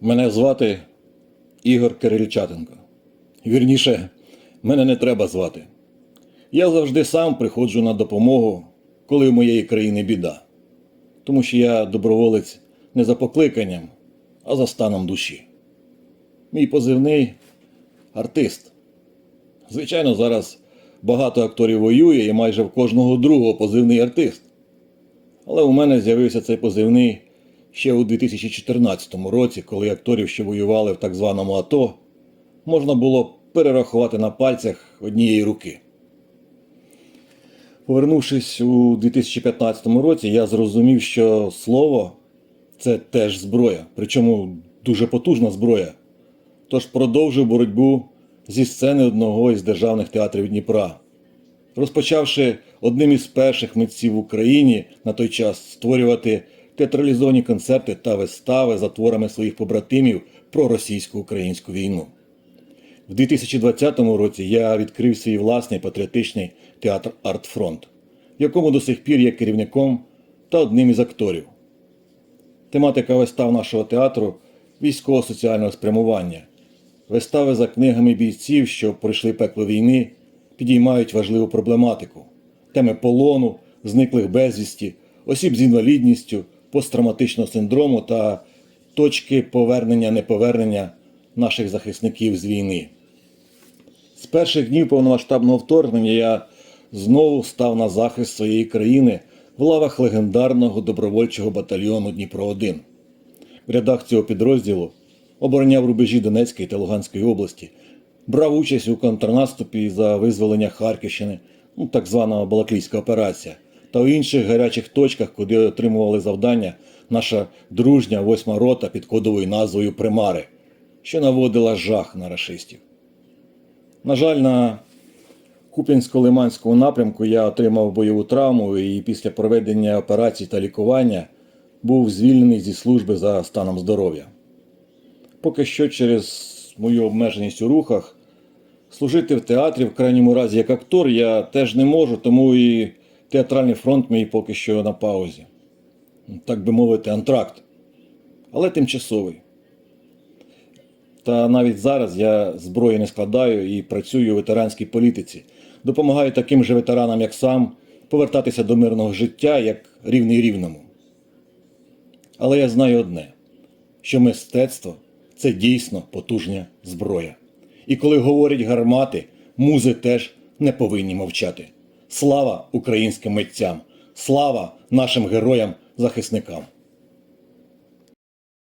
Мене звати Ігор Кирильчатенко. Вірніше, мене не треба звати. Я завжди сам приходжу на допомогу, коли в моєї країни біда. Тому що я доброволець не за покликанням, а за станом душі. Мій позивний артист. Звичайно, зараз багато акторів воює і майже в кожного другого позивний артист. Але у мене з'явився цей позивний ще у 2014 році, коли акторів, що воювали в так званому АТО, можна було перерахувати на пальцях однієї руки. Повернувшись у 2015 році, я зрозумів, що слово це теж зброя, причому дуже потужна зброя. Тож продовжив боротьбу зі сцени одного із державних театрів Дніпра, розпочавши одним із перших митців в Україні на той час створювати театралізовані концерти та вистави за творами своїх побратимів про російсько-українську війну. В 2020 році я відкрив свій власний патріотичний театр Артфронт, в якому до сих пір є керівником та одним із акторів. Тематика вистав нашого театру військово-соціального спрямування. Вистави за книгами бійців, що пройшли пекло війни, підіймають важливу проблематику: теми полону, зниклих безвісті, осіб з інвалідністю, посттравматичного синдрому та точки повернення-неповернення наших захисників з війни. З перших днів повномасштабного вторгнення я знову став на захист своєї країни в лавах легендарного добровольчого батальйону Дніпро 1 В рядах цього підрозділу обороняв рубежі Донецької та Луганської області, брав участь у контрнаступі за визволення Харківщини, ну, так звана Балаклійська операція, та в інших гарячих точках, куди отримували завдання наша дружня восьма рота під кодовою назвою Примари, що наводила жах на рашистів. На жаль, на Куп'янсько-Лиманському напрямку я отримав бойову травму і після проведення операцій та лікування був звільнений зі служби за станом здоров'я. Поки що через мою обмеженість у рухах служити в театрі, в крайньому разі як актор, я теж не можу, тому і театральний фронт мій поки що на паузі. Так би мовити, антракт. Але тимчасовий. Та навіть зараз я зброї не складаю і працюю у ветеранській політиці. Допомагаю таким же ветеранам, як сам, повертатися до мирного життя як рівний рівному. Але я знаю одне: що мистецтво це дійсно потужна зброя. І коли говорять гармати, музи теж не повинні мовчати. Слава українським митцям! Слава нашим героям-захисникам!